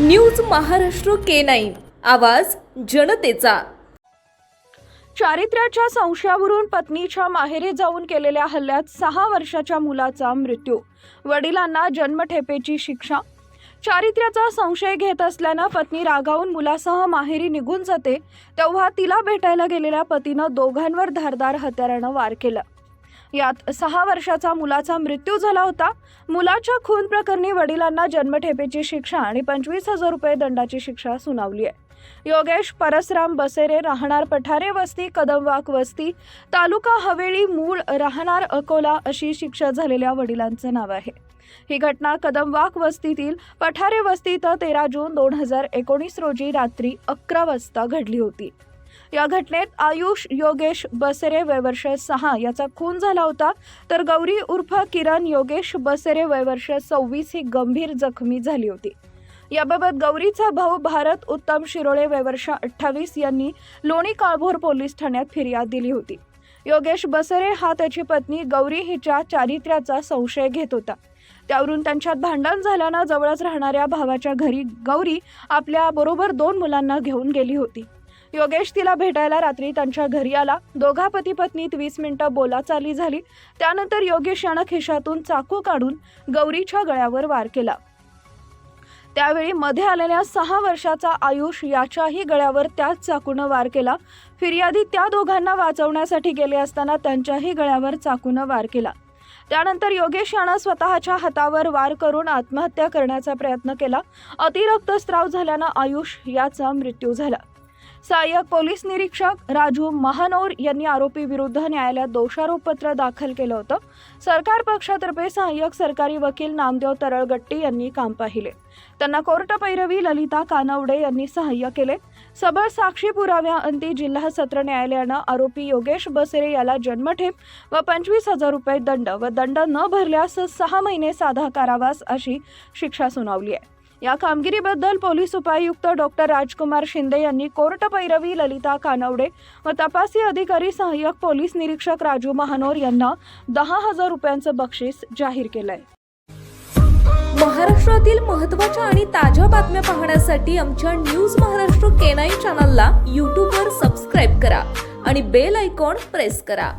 News Maharashtra K nine. आवाज जनतेचा. चारित्र्याच्या संशयावरून पत्नीच्या माहेरी जाऊन केलेल्या हल्ल्यात सहा वर्षाच्या मुलाचा मृत्यू. वडिलांना जन्मठेपेची शिक्षा. चारित्र्याचा संशय घेत असल्यानं पत्नी रागावून मुलासह माहेरी निघून जाते तेव्हा तिला भेटायला गेलेल्या पतीनं दोघांवर धारदार हत्यारानं वार केलं. यात सहा वर्षाचा मुलाचा मृत्यू झाला होता. मुलाच्या खून प्रकरणी वडिलांना जन्मठेपेची शिक्षा आणि पंचवीस हजार रुपये दंडाची शिक्षा सुनावली आहे. योगेश परसराम बसेरे राहणार पठारे वस्ती कदमवाक वस्ती तालुका हवेळी मूळ राहणार अकोला अशी शिक्षा झालेल्या वडिलांचं नाव आहे. ही घटना कदमवाक वस्तीतील पठारे वस्तीत तेरा जून दोन हजार एकोणीस रोजी रात्री अकरा वाजता घडली होती. या घटनेत आयुष योगेश बसेरे वयवर्ष सहा याचा खून झाला होता. तर गौरी उर्फ किरण योगेश बसेरे वयवर्ष सव्वीस ही गंभीर जखमी झाली होती. याबाबत गौरीचा भाऊ भारत उत्तम शिरोळे वयवर्ष अठ्ठावीस यांनी लोणी काळभोर पोलीस ठाण्यात फिर्याद दिली होती. योगेश बसरे हा त्याची पत्नी गौरी हिच्या चारित्र्याचा संशय घेत होता. त्यावरून त्यांच्यात भांडण झाल्यानं जवळच राहणाऱ्या भावाच्या घरी गौरी आपल्या बरोबर दोन मुलांना घेऊन गेली होती. योगेश तिला भेटायला रात्री त्यांच्या घरी आला. दोघा पती पत्नीत वीस मिनिटं बोलाचाली झाली. त्यानंतर योगेश यानं खिशातून चाकू काढून गौरीच्या गळ्यावर वार केला. त्यावेळी मध्ये आलेल्या सहा वर्षाचा आयुष याच्याही गळ्यावर त्याच चाकूनं वार केला. फिर्यादी त्या दोघांना वाचवण्यासाठी गेले असताना त्यांच्याही गळ्यावर चाकूनं वार केला. त्यानंतर योगेश यानं स्वतःच्या हातावर वार करून आत्महत्या करण्याचा प्रयत्न केला. अतिरक्तस्राव झाल्यानं आयुष याचा मृत्यू झाला. सहाय्यक पोलीस निरीक्षक राजू महानोर यांनी आरोपी विरुद्ध न्यायालयात दोषारोपपत्र दाखल केलं होतं. सरकार पक्षातर्फे सहाय्यक सरकारी वकील नामदेव तरळगट्टी यांनी काम पाहिले. त्यांना कोर्ट पैरवी ललिता कानवडे यांनी सहाय्य केले. सबळ साक्षी पुराव्याअंती जिल्हा सत्र न्यायालयानं आरोपी योगेश बसेरे याला जन्मठेप व पंचवीस हजार रुपये दंड व दंड न भरल्यास सहा महिने साधा कारावास अशी शिक्षा सुनावली आहे. या कामगिरीबद्दल पोलीस उपायुक्त डॉक्टर राजकुमार शिंदे यांनी कोर्ट पैरवी ललिता कानवडे व तपासी अधिकारी सहाय्यक पोलीस निरीक्षक राजू महानोर यांना दहा हजार रुपयांचं बक्षीस जाहीर केलंय. महाराष्ट्रातील महत्त्वाच्या आणि ताज्या बातम्या पाहण्यासाठी आमच्या न्यूज महाराष्ट्र केनाई चॅनलला यूट्यूबवर सबस्क्राईब करा आणि बेल आयकॉन प्रेस करा.